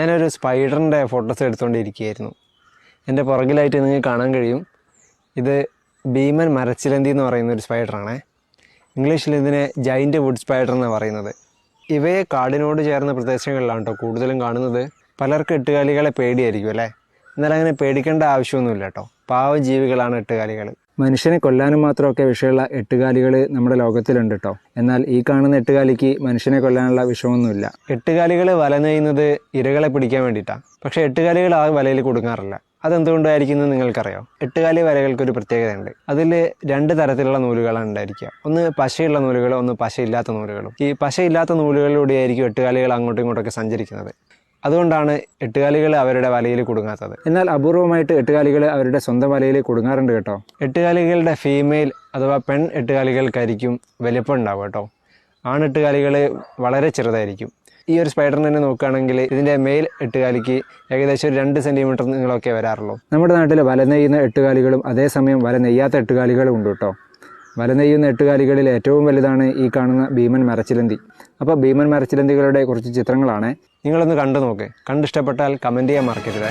ഞാനൊരു സ്പൈഡറിന്റെ ഫോട്ടോസ് എടുത്തുകൊണ്ടിരിക്കുകയായിരുന്നു എന്റെ പുറകിലായിട്ട് നിങ്ങൾക്ക് കാണാൻ കഴിയും. ഇത് ഭീമൻ മരച്ചിലന്തി എന്ന് പറയുന്ന ഒരു സ്പൈഡറാണ്. ഇംഗ്ലീഷിൽ ഇതിനെ ജൈന്റ് വുഡ് സ്പൈഡർ എന്ന് പറയുന്നത്. ഇവയെ കാടിനോട് ചേർന്ന പ്രദേശങ്ങളിലാണ് കേട്ടോ കൂടുതലും കാണുന്നത്. പലർക്കും എട്ടുകാലികളെ പേടിയായിരിക്കും അല്ലേ? എന്നാൽ അങ്ങനെ പേടിക്കേണ്ട ആവശ്യമൊന്നുമില്ല കേട്ടോ. പാവം ജീവികളാണ് എട്ടുകാലികൾ മനുഷ്യനെ കൊല്ലാനും മാത്രമൊക്കെ വിഷയമുള്ള എട്ടുകാലികൾ നമ്മുടെ ലോകത്തിലുണ്ട് കേട്ടോ എന്നാൽ ഈ കാണുന്ന എട്ടുകാലിക്ക് മനുഷ്യനെ കൊല്ലാനുള്ള വിഷമൊന്നുമില്ല എട്ടുകാലികൾ വല നെയ്യുന്നത് ഇരകളെ പിടിക്കാൻ വേണ്ടിയിട്ടാണ്. പക്ഷേ എട്ടുകാലികൾ ആ വലയിൽ കൊടുക്കാറില്ല അതെന്തുകൊണ്ടായിരിക്കും എന്ന് നിങ്ങൾക്കറിയാം? എട്ടുകാലി ഒരു പ്രത്യേകതയുണ്ട്. അതിൽ രണ്ട് തരത്തിലുള്ള നൂലുകളാണ് ഉണ്ടായിരിക്കുക. ഒന്ന് പശയുള്ള നൂലുകളും ഒന്ന് പശയില്ലാത്ത നൂലുകളും. ഈ പശയില്ലാത്ത നൂലുകളിലൂടെയായിരിക്കും എട്ടുകാലികൾ അങ്ങോട്ടും ഇങ്ങോട്ടൊക്കെ സഞ്ചരിക്കുന്നത്. അതുകൊണ്ടാണ് എട്ടുകാലികൾ അവരുടെ വലയിൽ കുടുങ്ങാത്തത്. എന്നാൽ അപൂർവമായിട്ട് എട്ടുകാലികൾ അവരുടെ സ്വന്തം വലയിൽ കുടുങ്ങാറുണ്ട് കേട്ടോ. എട്ടുകാലികളുടെ ഫീമെയിൽ അഥവാ പെൺ എട്ടുകാലികൾക്കായിരിക്കും വലിപ്പം ഉണ്ടാവുക കേട്ടോ. ആണെട്ടുകാലികൾ വളരെ ചെറുതായിരിക്കും. ഈ ഒരു സ്പൈഡറിനെ തന്നെ നോക്കുകയാണെങ്കിൽ ഇതിന്റെ മെയിൽ എട്ടുകാലിക്ക് ഏകദേശം ഒരു രണ്ട് സെന്റിമീറ്റർ നിങ്ങളൊക്കെ വരാറുള്ളൂ. നമ്മുടെ നാട്ടിൽ വല നെയ്യുന്ന എട്ടുകാലികളും അതേസമയം വല നെയ്യാത്ത എട്ടുകാലികളും ഉണ്ട് കേട്ടോ. വല നെയ്യുന്ന എട്ടുകാലികളിൽ ഏറ്റവും വലുതാണ് ഈ കാണുന്ന ഭീമൻ മരച്ചിലന്തി. അപ്പോൾ ഭീമൻ മരച്ചിലന്തികളുടെ കുറച്ച് ചിത്രങ്ങളാണ്. നിങ്ങളൊന്ന് കണ്ടു നോക്ക്. കണ്ടിഷ്ടപ്പെട്ടാൽ കമന്റ് ചെയ്യാൻ മറക്കരുത്.